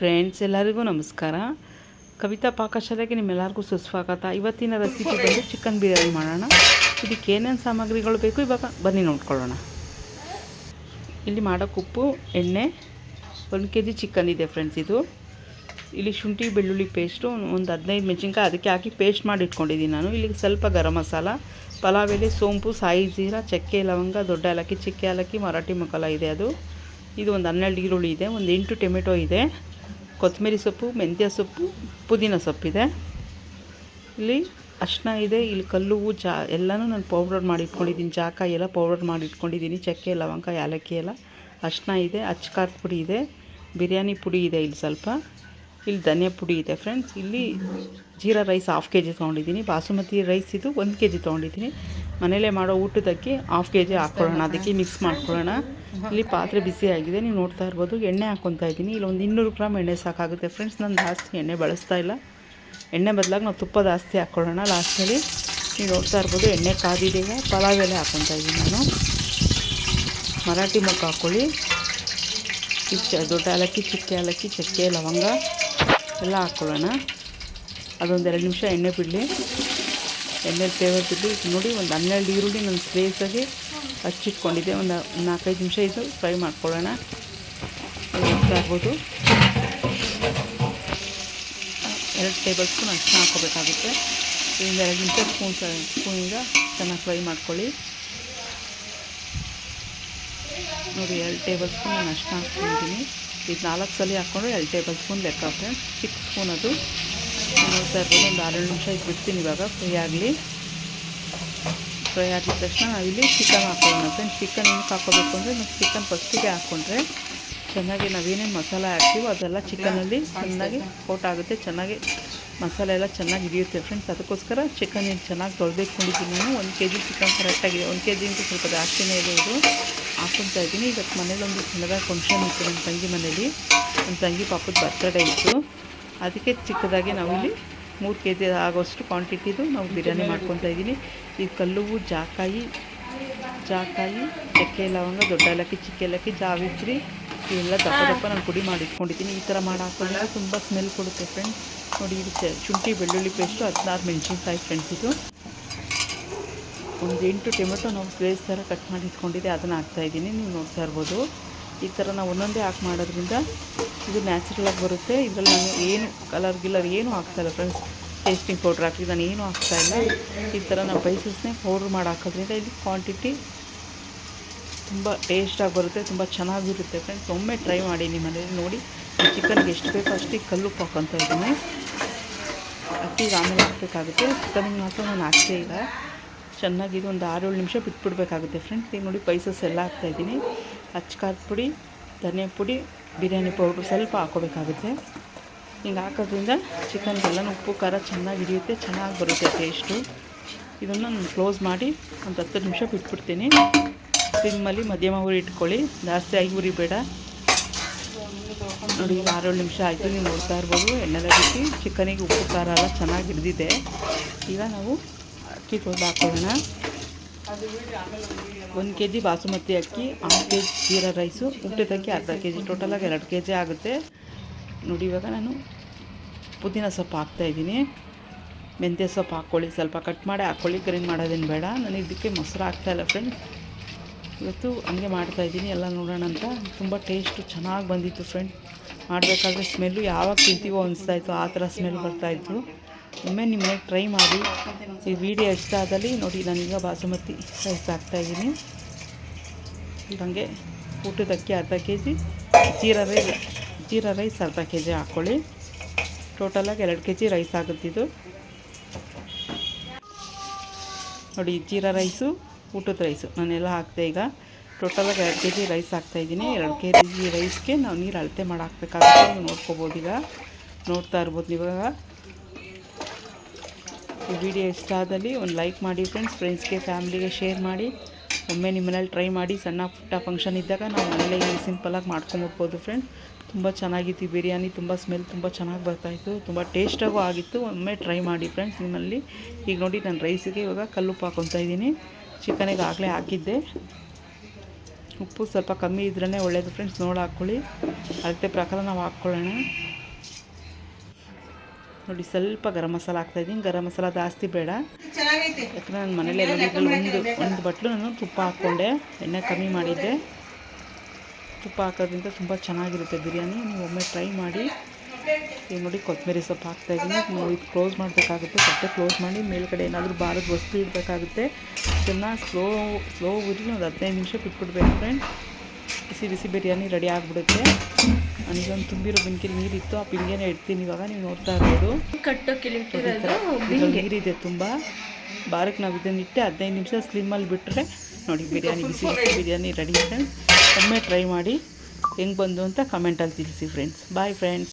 Friends ಎಲ್ಲರಿಗೂ ನಮಸ್ಕಾರ. ಕವಿತಾ ಪಾಕಶಾಲೆಗೆ ನಿಮ್ಮೆಲ್ಲರಿಗೂ ಸುಸ್ವಾಗತ. ಇವತ್ತಿನ ರೆಸಿಪಿ ಬಂದು ಚಿಕನ್ ಬಿರಿಯಾನಿ ಮಾಡೋಣ. ಇದಕ್ಕೆ ಏನೇನು ಸಾಮಗ್ರಿಗಳು ಬೇಕು ಇವಾಗ ಬನ್ನಿ ನೋಡ್ಕೊಳ್ಳೋಣ. ಇಲ್ಲಿ ಮಾಡೋಕ್ಕೆ ಉಪ್ಪು ಎಣ್ಣೆ ಒಂದು ಕೆ ಜಿ ಚಿಕನ್ ಇದೆ ಫ್ರೆಂಡ್ಸ್ ಇದು. ಇಲ್ಲಿ ಶುಂಠಿ ಬೆಳ್ಳುಳ್ಳಿ ಪೇಸ್ಟು ಒಂದು ಹದಿನೈದು ಮೆಣಸಿನ್ಕಾಯಿ ಅದಕ್ಕೆ ಹಾಕಿ ಪೇಸ್ಟ್ ಮಾಡಿ ಇಟ್ಕೊಂಡಿದ್ದೀನಿ ನಾನು. ಇಲ್ಲಿಗೆ ಸ್ವಲ್ಪ ಗರಂ ಮಸಾಲ ಪಲಾವ್ ಎಲೆ ಸೋಂಪು ಸಾಯಿ ಜೀರಾ ಚಕ್ಕೆ ಲವಂಗ ದೊಡ್ಡ ಏಲಕ್ಕಿ ಚಿಕ್ಕ ಏಲಕ್ಕಿ ಮರಾಠಿ ಮಸಾಲ ಇದೆ ಅದು. ಇದು ಒಂದು ಹನ್ನೆರಡು ಈರುಳ್ಳಿ ಇದೆ ಒಂದು ಎಂಟು ಟೊಮೆಟೊ ಇದೆ. ಕೊತ್ತಂಬರಿ ಸೊಪ್ಪು, ಮೆಂತ್ಯ ಸೊಪ್ಪು, ಪುದೀನ ಸೊಪ್ಪಿದೆ ಇಲ್ಲಿ ಅಷ್ಟನ ಇದೆ, ಇಲ್ಲಿ ಕಲ್ಲು ಜಾ ಎಲ್ಲನೂ ನಾನು ಪೌಡರ್ ಮಾಡಿ ಇಟ್ಕೊಂಡಿದ್ದೀನಿ. ಜಾಕಾಯಿ ಎಲ್ಲ ಪೌಡರ್ ಮಾಡಿ ಇಟ್ಕೊಂಡಿದ್ದೀನಿ. ಚಕ್ಕೆ, ಲವಂಗ, ಏಲಕ್ಕಿ ಎಲ್ಲ ಅಷ್ಟನ ಇದೆ ಅಚ್ಕಾರದ ಪುಡಿ ಇದೆ, ಬಿರಿಯಾನಿ ಪುಡಿ ಇದೆ ಇಲ್ಲಿ ಸ್ವಲ್ಪ. ಇಲ್ಲಿ ಧನಿಯಾ ಪುಡಿ ಇದೆ ಫ್ರೆಂಡ್ಸ್ ಇಲ್ಲಿ jeera rice half K G ತೊಗೊಂಡಿದ್ದೀನಿ. ಬಾಸುಮತಿ ರೈಸ್ ಇದು ಒಂದು ಕೆ ಜಿ ತೊಗೊಂಡಿದ್ದೀನಿ. ಮನೇಲೇ ಮಾಡೋ ಊಟದಕ್ಕೆ ಹಾಫ್ ಕೆ ಜಿ ಹಾಕ್ಕೊಳ್ಳೋಣ. ಅದಕ್ಕೆ ಮಿಕ್ಸ್ ಮಾಡ್ಕೊಳ್ಳೋಣ. ಇಲ್ಲಿ ಪಾತ್ರೆ ಬಿಸಿ ಆಗಿದೆ. ನೀವು ನೋಡ್ತಾ ಇರ್ಬೋದು ಎಣ್ಣೆ ಹಾಕ್ಕೊತಾ ಇದ್ದೀನಿ. ಇಲ್ಲಿ ಒಂದು ಇನ್ನೂರು ಗ್ರಾಮ್ ಎಣ್ಣೆ ಸಾಕಾಗುತ್ತೆ ಫ್ರೆಂಡ್ಸ್ ನಾನು ಜಾಸ್ತಿ ಎಣ್ಣೆ ಬಳಸ್ತಾ ಇಲ್ಲ. ಎಣ್ಣೆ ಬದಲಾಗಿ ನಾವು ತುಪ್ಪ ಜಾಸ್ತಿ ಹಾಕ್ಕೊಳ್ಳೋಣ ಲಾಸ್ಟಲ್ಲಿ ನೀವು ನೋಡ್ತಾ ಇರ್ಬೋದು ಎಣ್ಣೆ ಕಾದಿದೆ ಈಗ ಪಲಾವ್ ಎಲೆ ಹಾಕ್ಕೊತಾ ಇದ್ದೀನಿ ನಾನು. ಮರಾಠಿ ಮುಖ ಹಾಕ್ಕೊಳ್ಳಿ. ಚಿಕ್ಕ ದೊಡ್ಡ ಏಲಕ್ಕಿ ಚಿಕ್ಕ ಏಲಕ್ಕಿ ಚಕ್ಕೆ, ಲವಂಗ. ಎಲ್ಲ ಹಾಕ್ಕೊಳ್ಳೋಣ. ಅದೊಂದು ಎರಡು ನಿಮಿಷ ಎಣ್ಣೆ ಬಿಡಲಿ ಎಣ್ಣೆ ಫ್ಲೇವರ್ ಇದು ನೋಡಿ, ಒಂದು ಹನ್ನೆರಡು ಈರುಳ್ಳಿ ನಾನು ಸ್ಪೇಸಾಗಿ ಹಚ್ಚಿಟ್ಕೊಂಡಿದ್ದೆ. ಒಂದು ನಾಲ್ಕೈದು ನಿಮಿಷ ಇದು ಫ್ರೈ ಮಾಡ್ಕೊಳ್ಳೋಣ. ಆಗ್ಬೋದು? ಎರಡು ಟೇಬಲ್ ಸ್ಪೂನ್ ಅಷ್ಟು ಹಾಕೋಬೇಕಾಗುತ್ತೆ ಇದರಿಂದ ಎರಡು ನಿಮಿಷ ಸ್ಪೂನ್ ಸ್ಪೂನಿಂದ ಚೆನ್ನಾಗಿ ಫ್ರೈ ಮಾಡ್ಕೊಳ್ಳಿ. ನೋಡಿ, ಎರಡು ಟೇಬಲ್ ಸ್ಪೂನ್ ನಾನು ಅಷ್ಟು ಹಾಕ್ಕೊಂಡಿದ್ದೀನಿ. ಇದು ನಾಲ್ಕು ಸಲ ಹಾಕ್ಕೊಂಡ್ರೆ ಎರಡು ಟೇಬಲ್ ಸ್ಪೂನ್ ಲೆಕ್ಕ ಫ್ರೆಂಡ್ಸ್ ಚಿಕ್ಕ ಸ್ಪೂನ್ ಅದು. ಇರ್ಬೋದು ಒಂದು ಆರೇಳು ನಿಮಿಷ ಇದು ಬಿಡ್ತೀನಿ ಇವಾಗ. ಫ್ರೈ ಆಗಲಿ. ಫ್ರೈ ಆಗಿದ ತಕ್ಷಣ ಇಲ್ಲಿ ಚಿಕನ್ ಹಾಕೋಣ ಫ್ರೆಂಡ್ಸ್. ಚಿಕನ್ ಏನಕ್ಕೆ ಹಾಕೋಬೇಕು ಅಂದರೆ ನಾವು ಚಿಕನ್ ಫಸ್ಟಿಗೆ ಹಾಕ್ಕೊಂಡ್ರೆ ಚೆನ್ನಾಗಿ ನಾವೇನೇನು ಮಸಾಲೆ ಹಾಕ್ತೀವೋ ಅದೆಲ್ಲ ಚಿಕನಲ್ಲಿ ಚೆನ್ನಾಗಿ ಕೋಟ್ ಆಗುತ್ತೆ. ಚೆನ್ನಾಗಿ ಮಸಾಲೆ ಎಲ್ಲ ಚೆನ್ನಾಗಿ ಹಿಡಿಯುತ್ತೆ ಫ್ರೆಂಡ್ಸ್. ಅದಕ್ಕೋಸ್ಕರ ಚಿಕನ್ ಏನು ಚೆನ್ನಾಗಿ ತೊಳೆದಿಟ್ಕೊಂಡಿದ್ದೀನಿ ನಾನು. ಒಂದು ಕೆ ಜಿ ಚಿಕನ್ ಕರೆಕ್ಟಾಗಿದೆ ಒಂದು ಕೆ ಜಿಂತ ಸ್ವಲ್ಪ ಜಾಸ್ತಿನೇ ಇದೆ ಇದು ಹಾಕ್ಕೊತಾ ಇದ್ದೀನಿ. ಇವತ್ತು ಒಂದು ಚಿನ್ನದಾಗಿ ಫಂಕ್ಷನ್ ಇತ್ತು ನಮ್ಮ ತಂಗಿ ಮನೇಲಿ. ನಮ್ಮ ತಂಗಿ ಪಾಪದ ಬರ್ತಡೇ ಇತ್ತು. ಅದಕ್ಕೆ ಚಿಕ್ಕದಾಗಿ ನಾವಿಲ್ಲಿ ಮೂರು ಕೆ ಜಿ ಆಗೋಷ್ಟು ಕ್ವಾಂಟಿಟಿದು ನಾವು ಬಿರಿಯಾನಿ ಮಾಡ್ಕೊತಾ ಇದ್ದೀನಿ. ಈ ಕಲ್ಲುವು, ಜಾಕಾಯಿ ಜಾಕಾಯಿ, ಚಕ್ಕೆ ಲವಂಗ, ದೊಡ್ಡ ಏಲಕ್ಕಿ, ಚಿಕ್ಕ ಏಲಕ್ಕಿ, ಜಾವಿತ್ರಿ, ಇವೆಲ್ಲ ದಪ್ಪ ದಪ್ಪ ನಾನು ಪುಡಿ ಮಾಡಿ ಇಟ್ಕೊಂಡಿದ್ದೀನಿ. ಈ ಥರ ಮಾಡಿ ತುಂಬ ಸ್ಮೆಲ್ ಕೊಡುತ್ತೆ ಫ್ರೆಂಡ್ಸ್ ನೋಡಿ, ಇದು ಶುಂಠಿ, ಬೆಳ್ಳುಳ್ಳಿ ಪೇಸ್ಟು ಹದಿನಾರು ಮೆಣಸಿನ್ಕಾಯಿ ಫ್ರೆಂಡ್ಸ್ ಇದು. ಒಂದು ಎಂಟು ಟೊಮೆಟೊ ನಾವು ಸ್ಲೇಸ್ ಥರ ಕಟ್ ಮಾಡಿ ಇಟ್ಕೊಂಡಿದ್ದೆ, ಅದನ್ನು ಹಾಕ್ತಾಯಿದ್ದೀನಿ ನೀವು ನೋಡ್ತಾ ಇರ್ಬೋದು. ಈ ಥರ ನಾವು ಒಂದೊಂದೇ ಹಾಕಿ ಮಾಡೋದ್ರಿಂದ ಇದು ನ್ಯಾಚುರಲಾಗಿ ಬರುತ್ತೆ. ಇದರಲ್ಲಿ ನಾನು ಏನು ಕಲರ್ ಗಿಲ್ಲರ್ ಏನೂ ಹಾಕ್ತಾಯಿಲ್ಲ ಫ್ರೆಂಡ್ಸ್ ಟೇಸ್ಟಿಂಗ್ ಪೌಡ್ರ್ ಹಾಕಿ ನಾನು ಏನೂ ಹಾಕ್ತಾಯಿಲ್ಲ ಈ ಥರ ನಾವು ಪೈಸಸ್ನೇ ಪೌಡ್ರ್ ಮಾಡಿ ಹಾಕೋದ್ರಿಂದ ಇದು ಕ್ವಾಂಟಿಟಿ ತುಂಬ ಟೇಸ್ಟಾಗಿ ಬರುತ್ತೆ, ತುಂಬ ಚೆನ್ನಾಗಿರುತ್ತೆ ಫ್ರೆಂಡ್ಸ್ ಒಮ್ಮೆ ಟ್ರೈ ಮಾಡಿ ನಿಮ್ಮ ಮನೇಲಿ ನೋಡಿ. ಚಿಕನ್ಗೆ ಎಷ್ಟು ಬೇಕೋ ಅಷ್ಟಿಗೆ ಕಲ್ಲುಪ್ಪು ಹಾಕೊತ ಇದ್ದೀನಿ. ಅಕ್ಕಿಗೆ ಆಮೇಲೆ ಹಾಕಬೇಕಾಗುತ್ತೆ. ಚಿಕನಿಗೆ ಮಾತ್ರ ನಾನು ಹಾಕ್ತೇ ಇಲ್ಲ. ಚೆನ್ನಾಗಿ ಇದು ಒಂದು ಆರೇಳು ನಿಮಿಷ ಬಿಟ್ಬಿಡ್ಬೇಕಾಗುತ್ತೆ ಫ್ರೆಂಡ್ಸ್ ಈಗ ನೋಡಿ ಪೈಸಸ್ ಎಲ್ಲ ಹಾಕ್ತಾಯಿದ್ದೀನಿ ಅಚ್ಕಾರದ ಪುಡಿ, ಧನಿಯಾ ಪುಡಿ, ಬಿರಿಯಾನಿ ಪೌಡ್ರು ಸ್ವಲ್ಪ ಹಾಕೋಬೇಕಾಗುತ್ತೆ. ಹಿಂಗೆ ಹಾಕೋದ್ರಿಂದ ಚಿಕನ್ಗೆಲ್ಲ ಉಪ್ಪು, ಖಾರ ಚೆನ್ನಾಗಿ ಹಿಡಿಯುತ್ತೆ, ಚೆನ್ನಾಗಿ ಬರುತ್ತೆ ಟೇಸ್ಟು ಇದನ್ನು ನಾನು ಕ್ಲೋಸ್ ಮಾಡಿ ಒಂದು ಹತ್ತು ನಿಮಿಷ ಬಿಟ್ಬಿಡ್ತೀನಿ. ಸಿಮ್ಮಲ್ಲಿ ಮಧ್ಯಮ ಉರಿ ಇಟ್ಕೊಳ್ಳಿ. ಜಾಸ್ತಿ ಆಗಿ ಉರಿ ಬೇಡ ನೋಡಿ ಆರೇಳು ನಿಮಿಷ ಆಯಿತು. ನೀವು ನೋಡ್ತಾ ಇರ್ಬೋದು ಎಣ್ಣೆಲ್ಲ ಬಿಟ್ಟು ಚಿಕನಿಗೆ ಉಪ್ಪು, ಖಾರ ಎಲ್ಲ ಚೆನ್ನಾಗಿ ಹಿಡಿದಿದೆ. ಈಗ ನಾವು ಅಕ್ಕಿ ತೊಳೆದು ಹಾಕೊಳ್ಳೋಣ ಒಂದು ಕೆ ಜಿ ಬಾಸುಮತಿ ಅಕ್ಕಿ, ಆರು ಕೆ ಜಿ ಜೀರಾ ರೈಸು ಊಟದಕ್ಕೆ ಅರ್ಧ ಕೆ ಜಿ ಟೋಟಲಾಗಿ ಎರಡು ಕೆ ಜಿ ಆಗುತ್ತೆ. ನೋಡಿ, ಇವಾಗ ನಾನು ಪುದೀನ ಸೊಪ್ಪು ಹಾಕ್ತಾಯಿದ್ದೀನಿ ಮೆಂತ್ಯ ಸೊಪ್ಪು ಹಾಕ್ಕೊಳ್ಳಿ, ಸ್ವಲ್ಪ ಕಟ್ ಮಾಡಿ ಹಾಕ್ಕೊಳ್ಳಿ ಗ್ರೈಂಡ್ ಮಾಡೋದೇನು ಬೇಡ. ನಾನು ಇದಕ್ಕೆ ಮೊಸರು ಹಾಕ್ತಾಯಿಲ್ಲ ಫ್ರೆಂಡ್ಸ್ ಇವತ್ತು ಹಂಗೆ ಮಾಡ್ತಾಯಿದ್ದೀನಿ ಎಲ್ಲ ನೋಡೋಣ ಅಂತ. ತುಂಬ ಟೇಸ್ಟು ಚೆನ್ನಾಗಿ ಬಂದಿತ್ತು ಫ್ರೆಂಡ್ ಮಾಡಬೇಕಾದ್ರೆ ಸ್ಮೆಲ್ಲು ಯಾವಾಗ ತಿಂತೀವೋ ಅನಿಸ್ತಾಯಿತ್ತು ಆ ಥರ ಸ್ಮೆಲ್ ಬರ್ತಾಯಿತ್ತು ಒಮ್ಮೆ ಮನೆಗೆ ಟ್ರೈ ಮಾಡಿ. ಈ ವಿಡಿಯೋ ಇಷ್ಟ ಆದಲ್ಲಿ ನೋಡಿ ನಾನೀಗ ಬಾಸುಮತಿ ರೈಸ್ ಹಾಕ್ತಾಯಿದ್ದೀನಿ ಊಟದ ಅಕ್ಕಿ ಅರ್ಧ K G jeera rice jeera rice ಅರ್ಧ ಕೆ ಜಿ ಹಾಕ್ಕೊಳ್ಳಿ ಟೋಟಲಾಗಿ ಎರಡು ಕೆ ಜಿ ರೈಸ್ ಆಗುತ್ತಿದ್ದು ನೋಡಿ ಜೀರಾ ರೈಸು ಊಟದ ರೈಸು ನಾನೆಲ್ಲ ಹಾಕ್ತೆ ಈಗ. ಟೋಟಲಾಗಿ ಎರಡು ಕೆ ಜಿ ರೈಸ್ ಹಾಕ್ತಾಯಿದ್ದೀನಿ ಎರಡು ಕೆ ಜಿ ರೈಸ್ಗೆ ನಾವು ನೀರು ಅಳತೆ ಮಾಡಿ ಹಾಕ್ಬೇಕಾಗುತ್ತೆ ನೀವು ನೋಡ್ಕೋಬೋದು ಈಗ. ನೋಡ್ತಾ ಇರ್ಬೋದು ಇವಾಗ. ಈ ವಿಡಿಯೋ ಇಷ್ಟ ಆದಲ್ಲಿ ಒಂದು ಲೈಕ್ ಮಾಡಿ ಫ್ರೆಂಡ್ಸ್ ಫ್ರೆಂಡ್ಸ್ಗೆ ಫ್ಯಾಮ್ಲಿಗೆ ಶೇರ್ ಮಾಡಿ. ಒಮ್ಮೆ ನಿಮ್ಮನೇಲಿ ಟ್ರೈ ಮಾಡಿ, ಸಣ್ಣ ಪುಟ್ಟ ಫಂಕ್ಷನ್ ಇದ್ದಾಗ ನಾವು ಮನೇಲೆ ಸಿಂಪಲಾಗಿ ಮಾಡ್ಕೊಂಬಿಡ್ಬೋದು ಫ್ರೆಂಡ್ಸ್ ತುಂಬ ಚೆನ್ನಾಗಿತ್ತು ಬಿರಿಯಾನಿ, ತುಂಬ ಸ್ಮೆಲ್ ತುಂಬ ಚೆನ್ನಾಗಿ ಬರ್ತಾಯಿತ್ತು, ತುಂಬ ಟೇಸ್ಟಾಗೂ ಆಗಿತ್ತು. ಒಮ್ಮೆ ಟ್ರೈ ಮಾಡಿ ಫ್ರೆಂಡ್ಸ್ ನಿಮ್ಮಲ್ಲಿ. ಈಗ ನೋಡಿ, ನಾನು ರೈಸಿಗೆ ಇವಾಗ ಕಲ್ಲುಪ್ಪು ಹಾಕೊತಾ ಇದ್ದೀನಿ. ಚಿಕನಿಗೆ ಆಗಲೇ ಹಾಕಿದ್ದೆ. ಉಪ್ಪು ಸ್ವಲ್ಪ ಕಮ್ಮಿ ಇದ್ರೇ ಒಳ್ಳೆಯದು ಫ್ರೆಂಡ್ಸ್ ನೋಡಿ ಹಾಕ್ಕೊಳ್ಳಿ ಅದಕ್ಕೆ ಪ್ರಕಾರ ನಾವು ಹಾಕ್ಕೊಳ್ಳೋಣ. ನೋಡಿ ಸ್ವಲ್ಪ ಗರಂ ಮಸಾಲ ಹಾಕ್ತಾಯಿದ್ದೀನಿ ಗರಂ ಮಸಾಲ ಜಾಸ್ತಿ ಬೇಡ. ಯಾಕಂದ್ರೆ ನನ್ನ ಮನೇಲಿ ಎಲ್ಲ ಒಂದು ಒಂದು ಬಟ್ಲು ನಾನು ತುಪ್ಪ ಹಾಕ್ಕೊಂಡೆ. ಎಣ್ಣೆ ಕಮ್ಮಿ ಮಾಡಿದ್ದೆ. ತುಪ್ಪ ಹಾಕೋದ್ರಿಂದ ತುಂಬ ಚೆನ್ನಾಗಿರುತ್ತೆ ಬಿರಿಯಾನಿ. ನೀವು ಒಮ್ಮೆ ಟ್ರೈ ಮಾಡಿ. ಈಗ ನೋಡಿ ಕೊತ್ತಂಬರಿ ಸೊಪ್ಪು ಹಾಕ್ತಾಯಿದ್ದೀನಿ ನಾವು ಇದು ಕ್ಲೋಸ್ ಮಾಡಬೇಕಾಗುತ್ತೆ. ಬಟ್ಟೆ ಕ್ಲೋಸ್ ಮಾಡಿ. ಮೇಲ್ಗಡೆ ಏನಾದರೂ ಬಾರದ ವಸ್ತು ಇಡಬೇಕಾಗುತ್ತೆ. ಇದನ್ನು ಸ್ಲೋ ಸ್ಲೋ ಉರಿ ಒಂದು ಹದಿನೈದು ನಿಮಿಷ ಬಿಟ್ಬಿಡ್ಬೇಕು ಫ್ರೆಂಡ್ ಬಿಸಿ ಬಿಸಿ ಬಿರಿಯಾನಿ ರೆಡಿ ಆಗಿಬಿಡುತ್ತೆ. ನನಗೊಂದು ತುಂಬಿರೋ ಬೆಂಕಿಲಿ ನೀರಿತ್ತು. ಆ ಬಿಂದಿಗೆನೇ ಇಡ್ತೀನಿ ಇವಾಗ ನೀವು ನೋಡ್ತಾ ಇರ್ಬೋದು. ನೀರಿದೆ ತುಂಬ. ಬಾರಕ್ಕೆ ನಾವು ಇದನ್ನು ಇಟ್ಟೆ ಹದಿನೈದು ನಿಮಿಷ ಸ್ಲಿಮ್ಮಲ್ಲಿ ಬಿಟ್ಟರೆ ನೋಡಿ ಬಿರಿಯಾನಿ ಬಿಸಿ ಬಿಸಿ ಬಿರಿಯಾನಿ ರೆಡಿ ಒಮ್ಮೆ ಟ್ರೈ ಮಾಡಿ ಹೆಂಗೆ ಬಂದು ಅಂತ ಕಮೆಂಟಲ್ಲಿ ತಿಳಿಸಿ ಫ್ರೆಂಡ್ಸ್ ಬಾಯ್ ಫ್ರೆಂಡ್ಸ್